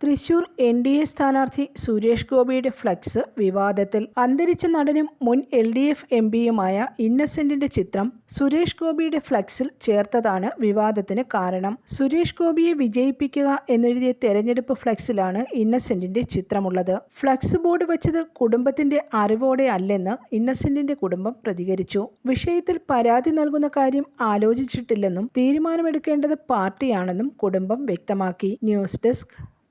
Thrissur N D A സ്ഥാനാർത്ഥി സുരേഷ് ഗോപിയുടെ flux വിവാദത്തിൽ അന്തരിച്ച നടനും മുൻ എൽ ഡി എഫ് എം പിയുമായ ഇന്നസെന്റിന്റെ ചിത്രം സുരേഷ് ഗോപിയുടെ ഫ്ലക്സിൽ ചേർത്തതാണ് വിവാദത്തിന് കാരണം. സുരേഷ് ഗോപിയെ വിജയിപ്പിക്കുക എന്നെഴുതിയ തെരഞ്ഞെടുപ്പ് ഫ്ലക്സിലാണ് ഇന്നസെന്റിന്റെ ചിത്രമുള്ളത്. ഫ്ലക്സ് ബോർഡ് വെച്ചത് കുടുംബത്തിന്റെ അറിവോടെ അല്ലെന്ന് ഇന്നസെന്റിന്റെ കുടുംബം പ്രതികരിച്ചു. വിഷയത്തിൽ പരാതി നൽകുന്ന കാര്യം ആലോചിച്ചിട്ടില്ലെന്നും തീരുമാനമെടുക്കേണ്ടത് പാർട്ടിയാണെന്നും കുടുംബം വ്യക്തമാക്കി. News desk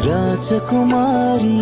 Rajakumari.